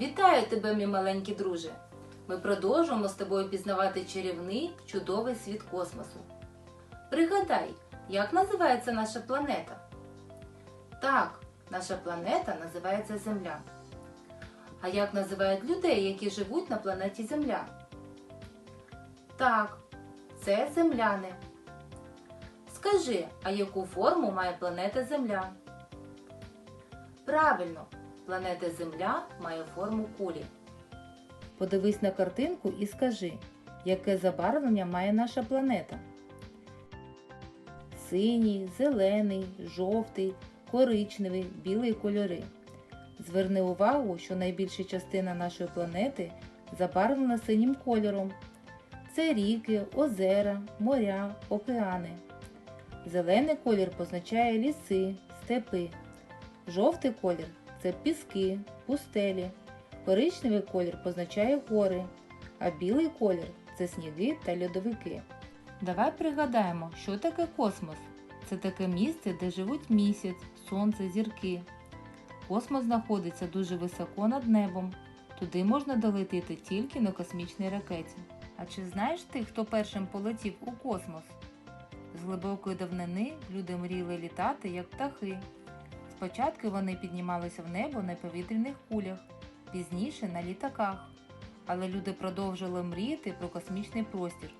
Вітаю тебе, мій маленький друже! Ми продовжуємо з тобою пізнавати чарівний, чудовий світ космосу. Пригадай, як називається наша планета? Так, наша планета називається Земля. А як називають людей, які живуть на планеті Земля? Так, це земляни. Скажи, а яку форму має планета Земля? Правильно, планета Земля має форму кулі. Подивись на картинку і скажи, яке забарвлення має наша планета. Синій, зелений, жовтий, коричневий, білий кольори. Зверни увагу, що найбільша частина нашої планети забарвлена синім кольором. Це ріки, озера, моря, океани. Зелений колір позначає ліси, степи. Жовтий колір це піски, пустелі. Коричневий колір позначає гори, а білий колір це сніги та льодовики. Давай пригадаємо, що таке космос. Це таке місце, де живуть місяць, сонце, зірки. Космос знаходиться дуже високо над небом. Туди можна долетіти тільки на космічній ракеті. А чи знаєш ти, хто першим полетів у космос? З глибокої давнини люди мріяли літати, як птахи. Спочатку вони піднімалися в небо на повітряних кулях, пізніше на літаках. Але люди продовжували мріяти про космічний простір.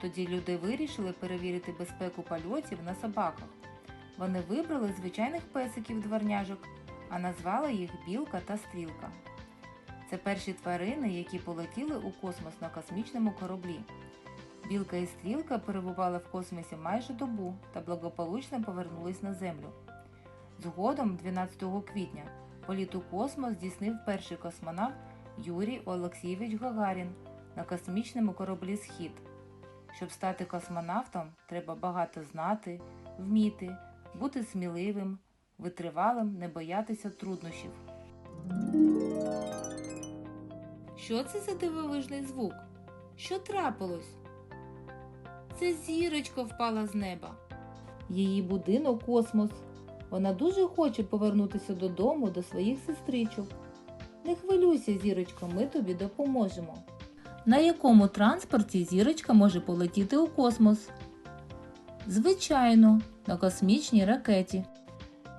Тоді люди вирішили перевірити безпеку польотів на собаках. Вони вибрали звичайних песиків дворняжок, а назвали їх Білка та Стрілка. Це перші тварини, які полетіли у космос на космічному кораблі. Білка і стрілка перебували в космосі майже добу та благополучно повернулись на Землю. Згодом, 12 квітня, політ у космос здійснив перший космонавт Юрій Олексійович Гагарін на космічному кораблі Схід. Щоб стати космонавтом, треба багато знати, вміти, бути сміливим, витривалим, не боятися труднощів. Що це за дивовижний звук? Що трапилось? Це зірочка впала з неба. Її будинок космос. Вона дуже хоче повернутися додому до своїх сестричок. Не хвилюйся, зірочко, ми тобі допоможемо. На якому транспорті зірочка може полетіти у космос? Звичайно, на космічній ракеті.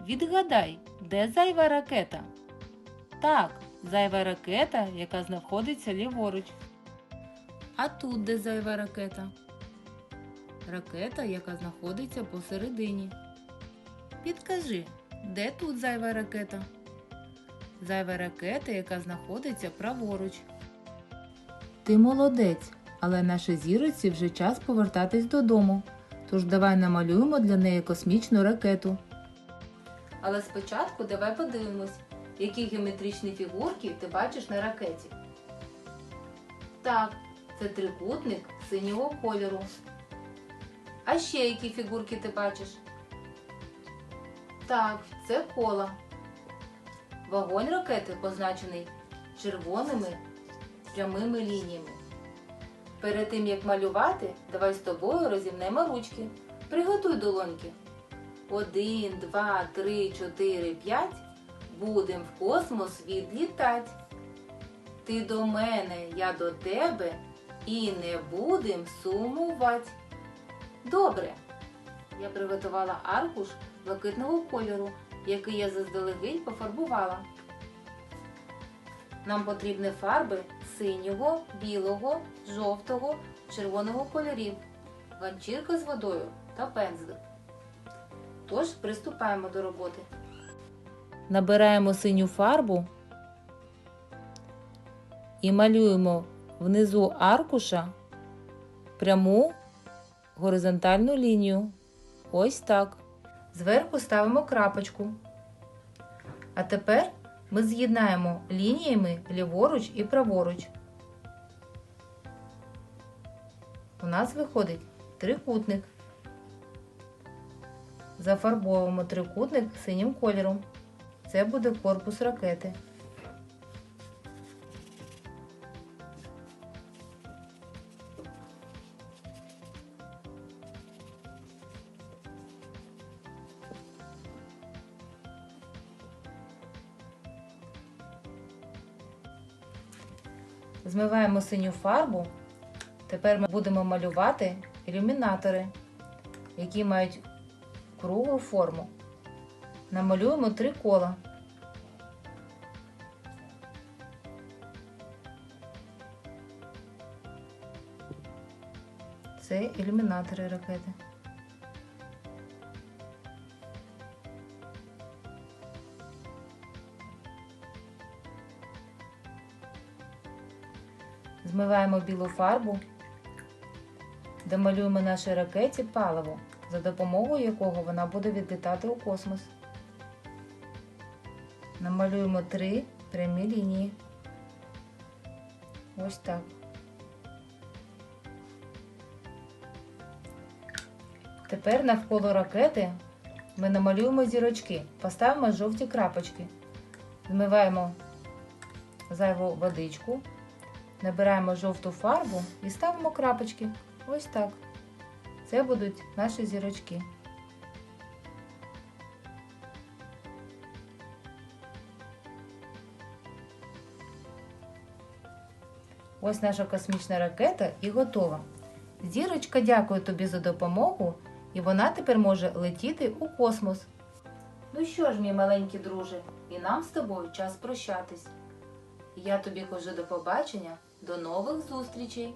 Відгадай, де зайва ракета? Так, зайва ракета, яка знаходиться ліворуч. А тут де зайва ракета? Ракета, яка знаходиться посередині. Підкажи, де тут зайва ракета? Зайва ракета, яка знаходиться праворуч. Ти молодець, але нашій зіроці вже час повертатись додому. Тож давай намалюємо для неї космічну ракету. Але спочатку давай подивимось, які геометричні фігурки ти бачиш на ракеті. Так, це трикутник синього кольору. А ще які фігурки ти бачиш? Так, це кола. Вогонь ракети позначений червоними прямими лініями. Перед тим як малювати, давай з тобою розімнемо ручки. Приготуй долоньки. Один, два, три, чотири, п'ять. Будем в космос відлітать. Ти до мене, я до тебе і не будем сумувати. Добре. Я приготувала аркуш блакитного кольору, який я заздалегідь пофарбувала. Нам потрібні фарби синього, білого, жовтого, червоного кольорів, ганчірка з водою та пензлик. Тож приступаємо до роботи. Набираємо синю фарбу і малюємо внизу аркуша пряму горизонтальну лінію. Ось так. Зверху ставимо крапочку. А тепер ми з'єднаємо лініями ліворуч і праворуч. У нас виходить трикутник. Зафарбовуємо трикутник синім кольором. Це буде корпус ракети. Змиваємо синю фарбу. Тепер ми будемо малювати ілюмінатори, які мають круглу форму. Намалюємо три кола. Це ілюмінатори ракети. Змиваємо білу фарбу, де малюємо нашій ракеті паливо, за допомогою якого вона буде відлітати у космос. Намалюємо три прямі лінії. Ось так. Тепер навколо ракети ми намалюємо зірочки, поставимо жовті крапочки. Змиваємо зайву водичку, набираємо жовту фарбу і ставимо крапочки. Ось так. Це будуть наші зірочки. Ось наша космічна ракета і готова. Зірочка дякую тобі за допомогу, і вона тепер може летіти у космос. Ну що ж, мій маленький друже, і нам з тобою час прощатись. Я тобі кажу до побачення, до нових зустрічей!